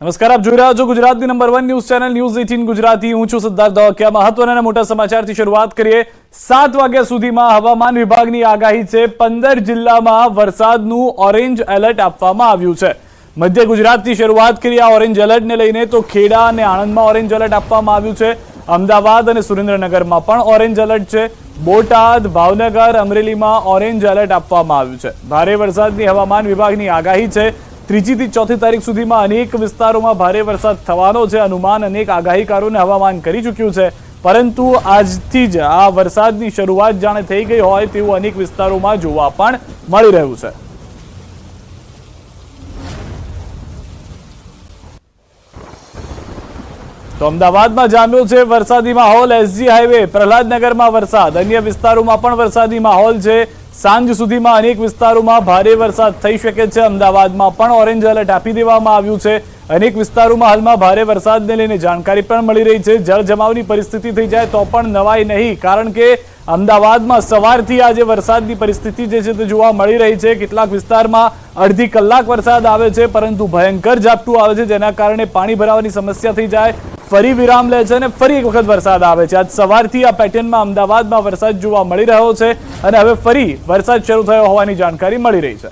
નમસ્કાર, આપ જોઈ રહ્યા છો ગુજરાતની number one news channel news eighteen Gujarati. હું છું સિદ્ધાર્થ દવાકિયા મહત્વના મોટા સમાચારથી શરૂઆત કરીએ? સાત વાગ્યા સુધીમાં હવામાન વિભાગની આગાહી છે. પંદર જિલ્લામાં વરસાદનું ઓરેન્જ એલર્ટ આપવામાં આવ્યું છે. મધ્ય ગુજરાતથી શરૂઆત કરી આ ઓરેન્જ એલર્ટને લઈને તો ખેડા અને આણંદમાં ઓરેન્જ એલર્ટ આપવામાં આવ્યું છે. અમદાવાદ અને સુરેન્દ્રનગરમાં પણ ઓરેન્જ એલર્ટ છે. બોટાદ, ભાવનગર, અમરેલીમાં ઓરેન્જ એલર્ટ આપવામાં આવ્યું છે. ભારે વરસાદની હવામાન વિભાગની આગાહી છે. ત્રીજીથી ચોથી તારીખ સુધીમાં અનેક વિસ્તારોમાં ભારે વરસાદ થવાનો છે. અનુમાન અનેક આગાહીકારોને હવામાન કરી ચૂક્યું છે. પરંતુ આજથી જ આ વરસાદની શરૂઆત જાણે થઈ ગઈ હોય તેવું અનેક વિસ્તારોમાં જોવા પણ મળી રહ્યું છે. તો અમદાવાદમાં જામ્યો છે વરસાદી માહોલ. એસજી હાઈવે, પ્રહલાદનગરમાં વરસાદ. અન્ય વિસ્તારોમાં પણ વરસાદી માહોલ છે. સાંજ સુધીમાં અનેક વિસ્તારોમાં ભારે વરસાદ થઈ શકે છે. અમદાવાદમાં પણ ઓરેન્જ એલર્ટ આપી દેવામાં આવ્યું છે. અનેક વિસ્તારોમાં હાલમાં ભારે વરસાદને લઈને જાણકારી પણ મળી રહી છે. જળ જમાવની પરિસ્થિતિ થઈ જાય તો પણ નવાઈ નહીં, કારણ કે અમદાવાદમાં સવારથી આજે વરસાદની પરિસ્થિતિ જે છે તે જોવા મળી રહી છે. કેટલાક વિસ્તારમાં અડધી કલાક વરસાદ આવે છે, પરંતુ ભયંકર ઝાપટું આવે છે, જેના કારણે પાણી ભરાવાની સમસ્યા થઈ જાય. ફરી વિરામ લે છે અને ફરી એક વખત વરસાદ આવે છે. આજ સવારથી આ પેટર્નમાં અમદાવાદમાં વરસાદ જોવા મળી રહ્યો છે અને હવે ફરી વરસાદ શરૂ થયો હોવાની જાણકારી મળી રહી છે.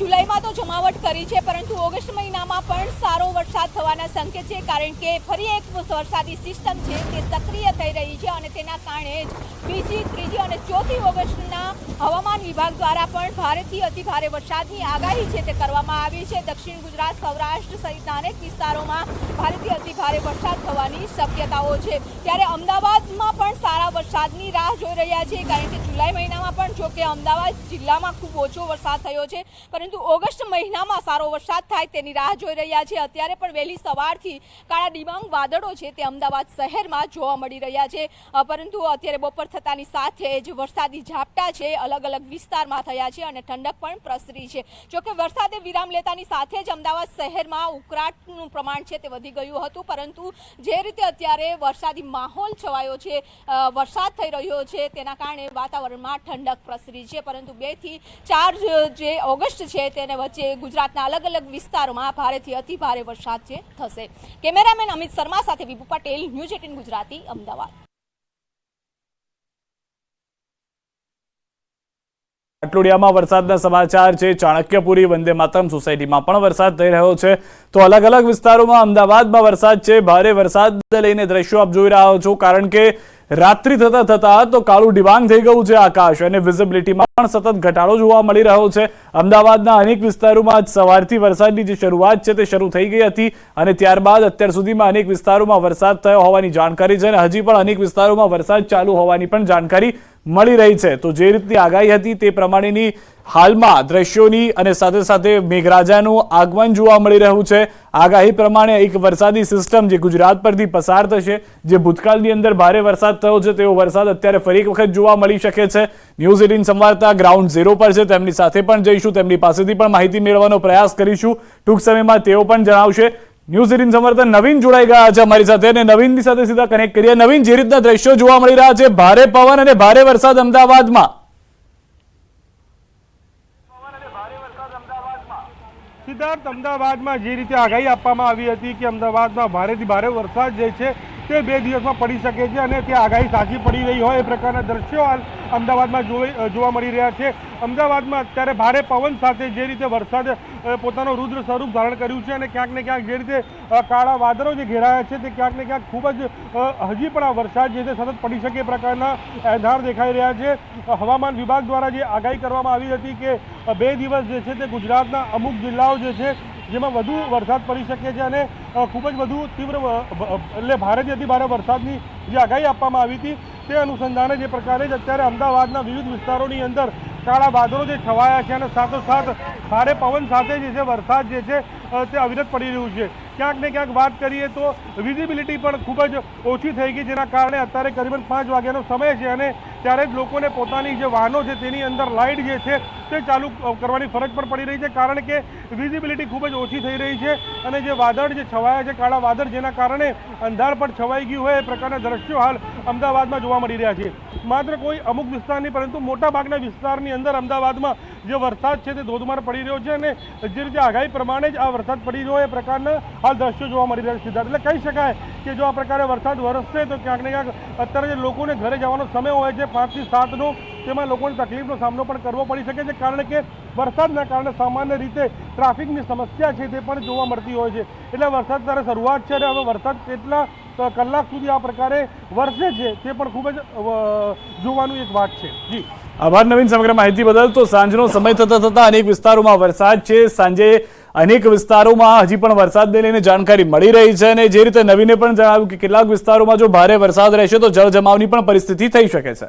જુલાઈમાં તો જમાવટ કરી છે, પરંતુ ઓગસ્ટ મહિનામાં પણ સારો વરસાદ થવાના સંકેત છે, કારણ કે ફરી એક વરસાદી સિસ્ટમ છે તે સક્રિય થઈ રહી છે અને તેના કારણે જ બીજી, ત્રીજી અને ચોથી ઓગસ્ટના હવામાન વિભાગ દ્વારા પણ ભારેથી અતિ ભારે વરસાદની આગાહી છે તે કરવામાં આવી છે. દક્ષિણ ગુજરાત, સૌરાષ્ટ્ર સહિતના અનેક વિસ્તારોમાં ભારેથી અતિ ભારે વરસાદ થવાની શક્યતાઓ છે. ત્યારે અમદાવાદમાં પણ સારા વરસાદની રાહ જોઈ રહ્યા છે, કારણ કે જુલાઈ મહિનામાં પણ જો કે અમદાવાદ જિલ્લામાં ખૂબ ઓછો વરસાદ થયો છે, પરંતુ ઓગસ્ટ મહિનામાં સારો વરસાદ થાય તેની રાહ જોઈ રહ્યા છે. અત્યારે પણ વહેલી સવારથી કાળા ડિબાંગ વાદળો છે તે અમદાવાદ શહેરમાં જોવા મળી રહ્યા છે. પરંતુ અત્યારે બપોર થતાની સાથે જ વરસાદી ઝાપટા છે, અલગ અલગ વિસ્તારમાં થયા છે અને ઠંડક પણ પ્રસરી છે. જોકે વરસાદે વિરામ લેતાની સાથે જ અમદાવાદ શહેરમાં ઉકળાટનું પ્રમાણ છે તે વધી ગયું હતું, પરંતુ જે રીતે અત્યારે વરસાદી માહોલ છવાયો છે વરસાદ થઈ રહ્યો છે તેના કારણે વાતાવરણમાં ઠંડક પ્રસરી છે, પરંતુ બેથી ચાર જે ઓગસ્ટ છે તેને વચ્ચે ગુજરાતના અલગ અલગ વિસ્તારોમાં ભારેથી અતિ ભારે વરસાદ જે થશે. કેમેરામેન અમિત શર્મા સાથે વિપુ પટેલ, ન્યૂઝ એટીન ગુજરાતી, અમદાવાદ. અટલોડિયામાં વરસાદના સમાચાર છે, ચાણક્યપુરી વંદે માતરમ સોસાયટીમાં પણ વરસાદ થઈ રહ્યો છે. તો અલગ અલગ વિસ્તારોમાં અમદાવાદમાં વરસાદ છે, ભારે વરસાદને લઈને દ્રશ્યો આપ જોઈ રહ્યા છો, કારણ કે રાત્રિ થતા થતા તો કાળું ડિબાંગ થઈ ગયું છે આકાશ અને વિઝિબિલિટીમાં પણ સતત ઘટાડો જોવા મળી રહ્યો છે. અમદાવાદના અનેક વિસ્તારોમાં સવારથી વરસાદની જે શરૂઆત છે તે શરૂ થઈ ગઈ હતી અને ત્યારબાદ અત્યાર સુધીમાં અનેક વિસ્તારોમાં વરસાદ થયો હોવાની જાણકારી છે અને હજી પણ અનેક વિસ્તારોમાં વરસાદ ચાલુ હોવાની પણ જાણકારી મળી રહી છે. તો જે રીતની આગાહી હતી તે પ્રમાણેની હાલમાં દ્રશ્યોની અને સાથે સાથે મેઘરાજાનું આગમન જોવા મળી રહ્યું છે. આગાહી પ્રમાણે એક વરસાદી સિસ્ટમ જે ગુજરાત પરથી પસાર થશે, જે ભૂતકાળની અંદર ભારે વરસાદ થયો છે, તેવો વરસાદ અત્યારે ફરી એક વખત જોવા મળી શકે છે. ન્યૂઝ એટીન સંવાદદાતા ગ્રાઉન્ડ ઝીરો પર છે, તેમની સાથે પણ જઈશું, તેમની પાસેથી પણ માહિતી મેળવવાનો પ્રયાસ કરીશું. ટૂંક સમયમાં તેઓ પણ જણાવશે. ન્યૂઝ એટીન સમર્થન નવીન જોડાઈ ગયા છે અમારી સાથે અને નવીનની સાથે સીધા કનેક્ટ કરીએ. નવીન જે રીતના દ્રશ્યો જોવા મળી રહ્યા છે, ભારે પવન અને ભારે વરસાદ અમદાવાદમાં. સિદ્ધાર્થ અમદાવાદમાં જે રીતે આગાહી આપવામાં આવી હતી કે અમદાવાદમાં ભારેથી ભારે વરસાદ જે છે તે બે દિવસમાં પડી શકે છે અને તે આગાહી સાચી પડી રહી હોય એ પ્રકારના દ્રશ્યો હાલ અમદાવાદમાં જોવા મળી રહ્યા છે. અમદાવાદમાં અત્યારે ભારે પવન સાથે જે રીતે વરસાદ પોતાનું રુદ્ર સ્વરૂપ ધારણ કર્યું છે અને ક્યાંક ને ક્યાંક જે રીતે કાળા વાદળો જે ઘેરાયા છે તે ક્યાંક ને ક્યાંક ખૂબ જ હજી પણ આ વરસાદ જે છે સતત પડી શકે પ્રકારના એધાર દેખાઈ રહ્યા છે. હવામાન વિભાગ દ્વારા જે આગાહી કરવામાં આવી હતી કે બે દિવસ જે છે તે ગુજરાતના અમુક જિલ્લાઓ જે છે જેમાં વધુ વરસાદ પડી શકે છે અને ખૂબ જ વધુ તીવ્ર એટલે ભારેથી ભારે વરસાદની જે આગાહી આપવામાં આવી હતી, તે અનુસંધાને જે પ્રકારે જ અત્યારે અમદાવાદના વિવિધ વિસ્તારોની અંદર કાળા વાદળો જે છવાયા છે અને સાથોસાથ ભારે પવન સાથે જે છે વરસાદ જે છે તે અવિરત પડી રહ્યું છે. ક્યાંક ને ક્યાંક વાત કરીએ તો વિઝિબિલિટી પણ ખૂબ જ ઓછી થઈ ગઈ, જેના કારણે અત્યારે કરીબન પાંચ વાગ્યાનો સમય છે અને ત્યારે જ લોકોને પોતાની જે વાહનો છે, તેની અંદર લાઇટ જે છે, તે ચાલુ કરવાની ફરજ પણ પડી રહી છે, કારણ કે વિઝિબિલિટી ખૂબ જ ઓછી થઈ રહી છે અને જે વાદળ જે છવાયા છે, કાળા વાદળ, જેના કારણે અંધાર પણ છવાઈ ગયું હોય, એ પ્રકારના દ્રશ્યો હાલ અમદાવાદમાં જોવા મળી રહ્યા છે. માત્ર કોઈ અમુક વિસ્તાર નહીં પરંતુ મોટા ભાગના વિસ્તારની અંદર અમદાવાદમાં જે વરસાદ છે, તે ધોધમાર પડી રહ્યો છે અને જે રીતે આગાહી પ્રમાણે જ આ વરસાદ પડી રહ્યો એ પ્રકારના હાલ દ્રશ્યો જોવા મળી રહ્યા છે એટલે કહી શકાય કે જો આ પ્રકારે વરસાદ વરસશે, તો ક્યાંક ને ક્યાંક અત્યારે જે લોકોને ઘરે જવાનો સમય હોય છે પાંચથી સાતનો તેમાં લોકોને તકલીફનો સામનો પણ કરવો પડી શકે છે, કારણ કે વરસાદના કારણે સામાન્ય રીતે ટ્રાફિકની સમસ્યા છે તે પણ જોવા મળતી હોય છે. એટલે વરસાદ ત્યારે શરૂઆત છે અને હવે વરસાદ કેટલા કલાક સુધી આ પ્રકારે વરસે છે તે પણ ખૂબ જ જોવાનું એક વાત છે. જી. આભાર નવીન સમગ્ર માહિતી બદલ. તો સાંજનો સમય થતા થતા અનેક વિસ્તારોમાં વરસાદ છે. સાંજે અનેક વિસ્તારોમાં હજી પણ વરસાદને લઈને જાણકારી મળી રહી છે અને જે રીતે નવીને પણ જણાવ્યું કે કેટલાક વિસ્તારોમાં જો ભારે વરસાદ રહેશે તો જળજમાવની પણ પરિસ્થિતિ થઈ શકે છે.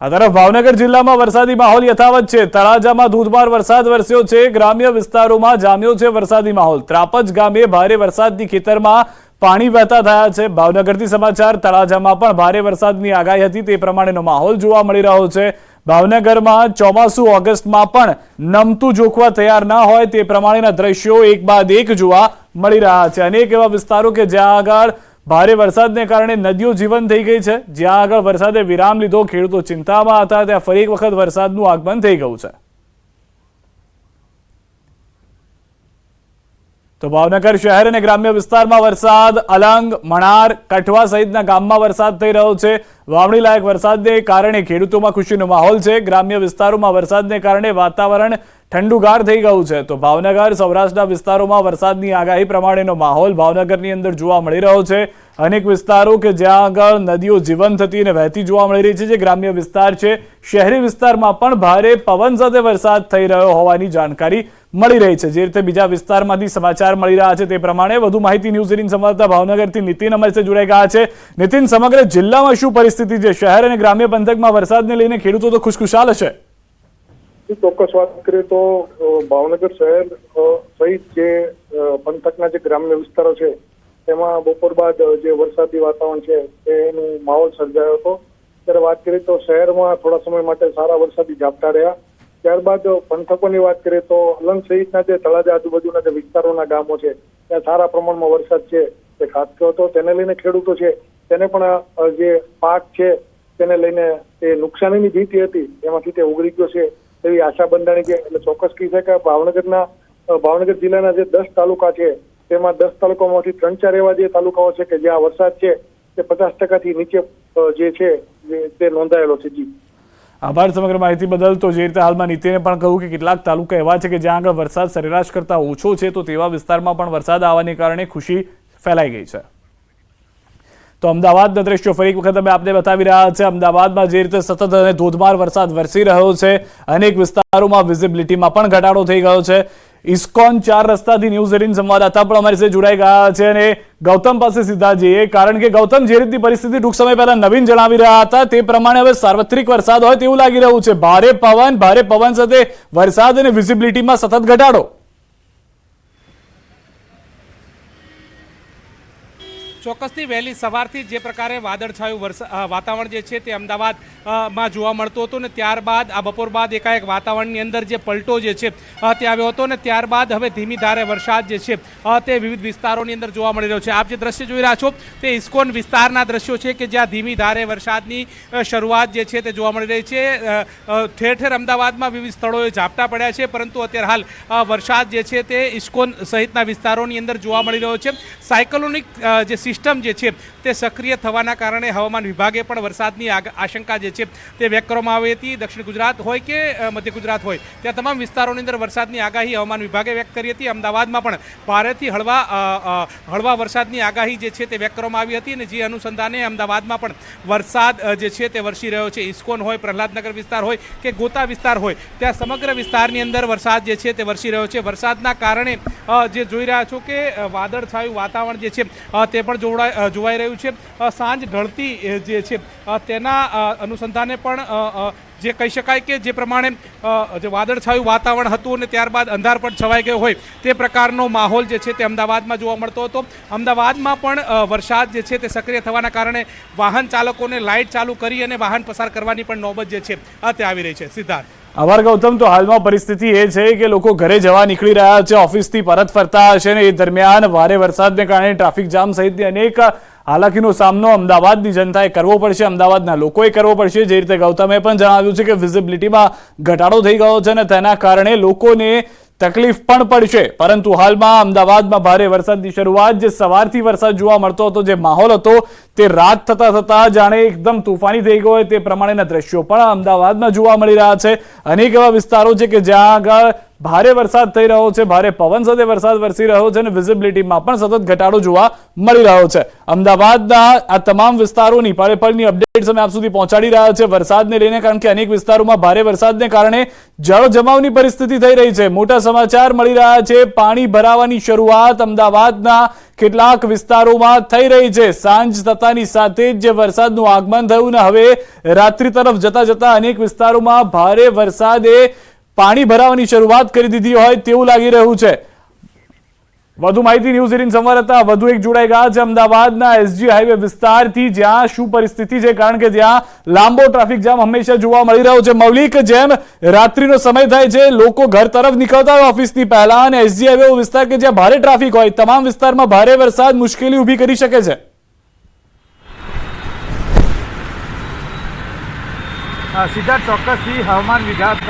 આ તરફ ભાવનગર જિલ્લામાં વરસાદી માહોલ યથાવત છે. તળાજામાં ધોધમાર વરસાદ વરસ્યો છે. ગ્રામ્ય વિસ્તારોમાં જામ્યો છે વરસાદી માહોલ. ત્રાપજ ગામે ભારે વરસાદની ખેતરમાં પાણી વહેતા થયા છે. ભાવનગરથી સમાચાર, તળાજામાં પણ ભારે વરસાદની આગાહી હતી. તે પ્રમાણેનો માહોલ જોવા મળી રહ્યો છે. ભાવનગરમાં ચોમાસુ ઓગસ્ટમાં પણ નમતું જોખવા તૈયાર ના હોય તે પ્રમાણેના દ્રશ્યો એક બાદ એક જોવા મળી રહ્યા છે. અનેક એવા વિસ્તારો કે જ્યાં આગળ ભારે વરસાદને કારણે નદીઓ જીવન થઈ ગઈ છે. જ્યાં આગળ વરસાદે વિરામ લીધો, ખેડૂતો ચિંતામાં હતા. ત્યાં ફરી એક વખત વરસાદનું આગમન થઈ ગયું છે. તો ભાવનગર શહેર અને ગ્રામ્ય વિસ્તારમાં વરસાદ, અલંગ, મણાર, કઠવા સહિતના ગામમાં વરસાદ થઈ રહ્યો છે. વાવણી લાયક વરસાદને કારણે ખેડૂતોમાં ખુશીનો માહોલ છે. ગ્રામ્ય વિસ્તારોમાં વરસાદને કારણે વાતાવરણ ઠંડુગાર થઈ ગયું છે. તો ભાવનગર, સૌરાષ્ટ્રના વિસ્તારોમાં વરસાદની આગાહી પ્રમાણેનો માહોલ ભાવનગરની અંદર જોવા મળી રહ્યો છે. અનેક વિસ્તારો કે જ્યાં આગળ નદીઓ જીવંત થતી અને વહેતી જોવા મળી રહી છે. જે ગ્રામ્ય વિસ્તાર છે, શહેરી વિસ્તારમાં પણ ભારે પવન સાથે વરસાદ થઈ રહ્યો હોવાની જાણકારી મળી રહી છે. જે રીતે બીજા વિસ્તારમાંથી સમાચાર મળી રહ્યા છે તે પ્રમાણે વધુ માહિતી ન્યૂઝ એટીન સંવાદદાતા ભાવનગરથી નીતિન અમારી સાથે જોડાઈ ગયા છે. નીતિન સમગ્ર જિલ્લામાં શું પરિસ્થિતિ છે? શહેર અને ગ્રામ્ય પંથકમાં વરસાદને લઈને ખેડૂતો તો ખુશખુશાલ જી, ચોક્કસ વાત કરીએ તો ભાવનગર શહેર સહિત જે પંથકના જે ગ્રામ્ય વિસ્તારો છે તેમાં બપોર બાદ જે વરસાદી વાતાવરણ છે તેનું માહોલ સર્જાયો હતો. ત્યારે વાત કરીએ તો શહેરમાં થોડા સમય માટે સારા વરસાદી ઝાપટા રહ્યા. ત્યારબાદ પંથકોની વાત કરીએ તો અલંગ સહિતના જે તળાજા આજુબાજુના જે વિસ્તારોના ગામો છે, ત્યાં સારા પ્રમાણમાં વરસાદ છે તે ખાબક્યો હતો તેને લઈને ખેડૂતો છે, તેને પણ જે પાક છે, તેને લઈને તે નુકસાનીની ભીતિ હતી, એમાંથી તે ઉગરી ગયો છે, એવી આશા બંધાણી છે. એટલે ચોક્કસ કહી શકાય ભાવનગરના ભાવનગર જિલ્લાના જે દસ તાલુકા છે, તેમાં દસ તાલુકામાંથી ત્રણ ચાર એવા જે તાલુકાઓ છે કે જ્યાં વરસાદ છે, તે પચાસ ટકાથી નીચે જે છે તે નોંધાયેલો છે જી. આભાર સમગ્ર માહિતી બદલ. તો જે રીતે હાલમાં નીતિને પણ કહ્યું કે કેટલાક તાલુકા એવા છે કે જ્યાં આગળ વરસાદ સરેરાશ કરતા ઓછો છે, તો તેવા વિસ્તારમાં પણ વરસાદ આવવાને કારણે ખુશી ફેલાઈ ગઈ છે. તો અમદાવાદના દ્રશ્યો ફરી એક વખત અમે આપને બતાવી રહ્યા છે. અમદાવાદમાં જે રીતે સતત અને ધોધમાર વરસાદ વરસી રહ્યો છે, અનેક વિસ્તારોમાં વિઝિબિલિટીમાં પણ ઘટાડો થઈ ગયો છે. ઇસ્કોન ચાર રસ્તાથી ન્યૂઝ એટીન સંવાદદાતા પણ અમારી સાથે જોડાઈ ગયા છે અને ગૌતમ પાસે સીધા જઈએ. કારણ કે ગૌતમ જે રીતની પરિસ્થિતિ ટૂંક સમય પહેલા નવીન જણાવી રહ્યા હતા, તે પ્રમાણે હવે સાર્વત્રિક વરસાદ હોય તેવું લાગી રહ્યું છે. ભારે પવન ભારે પવન સાથે વરસાદ અને વિઝિબિલિટીમાં સતત ઘટાડો. ચોક્કસથી વહેલી સવારથી જે પ્રકારે વાદળછાયું વરસા વાતાવરણ જે છે તે અમદાવાદમાં જોવા મળતું હતું ને ત્યારબાદ, આ બપોર બાદ એકાએક વાતાવરણની અંદર જે પલટો જે છે તે આવ્યો હતો ને ત્યારબાદ હવે ધીમી ધારે વરસાદ જે છે તે વિવિધ વિસ્તારોની અંદર જોવા મળી રહ્યો છે. આપ જે દ્રશ્ય જોઈ રહ્યા છો તે ઇસ્કોન વિસ્તારના દ્રશ્યો છે કે જ્યાં ધીમી ધારે વરસાદની શરૂઆત જે છે તે જોવા મળી રહી છે. ઠેર ઠેર અમદાવાદમાં વિવિધ સ્થળોએ ઝાપટા પડ્યા છે, પરંતુ અત્યારે હાલ વરસાદ જે છે તે ઇસ્કોન સહિતના વિસ્તારોની અંદર જોવા મળી રહ્યો છે. સાયકલોનિક જે સિસ્ટમ જે છે તે સક્રિય થવાના કારણે હવામાન વિભાગે પણ વરસાદની આશંકા જે છે તે વ્યક્ત કરવામાં આવી હતી. દક્ષિણ ગુજરાત હોય કે મધ્ય ગુજરાત હોય, ત્યાં તમામ વિસ્તારોની અંદર વરસાદની આગાહી હવામાન વિભાગે વ્યક્ત કરી હતી. અમદાવાદમાં પણ ભારેથી હળવા હળવા વરસાદની આગાહી જે છે તે વ્યક્ત કરવામાં આવી હતી અને જે અનુસંધાને અમદાવાદમાં પણ વરસાદ જે છે તે વરસી રહ્યો છે. ઇસ્કોન હોય, પ્રહલાદનગર વિસ્તાર હોય કે ગોતા વિસ્તાર હોય, ત્યાં સમગ્ર વિસ્તારની અંદર વરસાદ જે છે તે વરસી રહ્યો છે. વરસાદના કારણે જે જોઈ રહ્યા છો કે વાદળછાયું વાતાવરણ જે છે તે પણ જોવડાય અ, જોવાઈ રહ્યું છે. સાંજ ઢળતી જે છે તેના અનુસંધાને પણ જે કહી શકાય કે જે પ્રમાણે જે વાદળછાયું વાતાવરણ હતું અને ત્યારબાદ અંધાર પણ છવાઈ ગયો હોય તે પ્રકારનો માહોલ જે છે તે અમદાવાદમાં જોવા મળતો હતો. અમદાવાદમાં પણ વરસાદ જે છે તે સક્રિય થવાના કારણે વાહન ચાલકોને લાઇટ ચાલુ કરી અને વાહન પસાર કરવાની પણ નોબત જે છે તે આવી રહી છે. સિદ્ધાર્થ. આભાર ગૌતમ, તો હાલમાં પરિસ્થિતિ એ છે કે લોકો ઘરે જવા નીકળી રહ્યા છે, ઓફિસથી પરત ફરતા હશે ને એ દરમિયાન ભારે વરસાદને કારણે ટ્રાફિક જામ સહિતની અનેક હાલાકીનો સામનો અમદાવાદની જનતાએ કરવો પડશે, અમદાવાદના લોકોએ કરવો પડશે. જે રીતે ગૌતમે પણ જણાવ્યું છે કે વિઝિબિલિટીમાં ઘટાડો થઈ ગયો છે અને તેના કારણે લોકોને તકલીફ પણ પડશે. પરંતુ હાલમાં અમદાવાદમાં ભારે વરસાદની શરૂઆત, જે સવારથી વરસાદ જોવા મળતો હતો, જે માહોલ હતો, તે રાત થતા થતા જાણે એકદમ તોફાની થઈ ગયો હોય તે પ્રમાણેના દ્રશ્યો પણ અમદાવાદમાં જોવા મળી રહ્યા છે. અનેક એવા વિસ્તારો છે કે જ્યાં આગળ ભારે વરસાદ થઈ રહ્યો છે, ભારે પવન સાથે વરસાદ વરસી રહ્યો છે અને વિઝિબિલિટીમાં પણ સતત ઘટાડો જોવા મળી રહ્યો છે. અમદાવાદના આ તમામ વિસ્તારોની પળે પળની અપડેટ્સ અમે આપ સુધી પહોંચાડી રહ્યા છે વરસાદને લઈને કારણ કે અનેક વિસ્તારોમાં ભારે વરસાદને કારણે જળ જમાવની પરિસ્થિતિ થઈ રહી છે. મોટા સમાચાર મળી રહ્યા છે. પાણી ભરાવાની શરૂઆત અમદાવાદના કેટલાક વિસ્તારોમાં થઈ રહી છે. સાંજ થતાની સાથે જ જે વરસાદનું આગમન થયું ને હવે રાત્રિ તરફ જતા જતા અનેક વિસ્તારોમાં ભારે વરસાદે પાણી ભરાવાની શરૂઆત કરી દીધી હોય તેવું લાગી રહ્યું છે. વધુ માહિતી ન્યૂઝ એટીન સંવાદદાતા વધુ એક જોડાઈ ગયા છે અમદાવાદના એસજી હાઈવે વિસ્તારથી, જ્યાં શું પરિસ્થિતિ છે? કારણ કે ત્યાં લાંબો ટ્રાફિક જામ હંમેશા જોવા મળી રહ્યો છે. મૌલિક, જેમ રાત્રિનો સમય થાય છે, લોકો ઘર તરફ નીકળતા હોય ઓફિસની પહેલા અને એસજી હાઈવે વિસ્તાર કે જ્યાં ભારે ટ્રાફિક હોય, તમામ વિસ્તારમાં ભારે વરસાદ મુશ્કેલી ઊભી કરી શકે છે. સિદ્ધાર્થ ચોક્કસથી હવામાન વિભાગે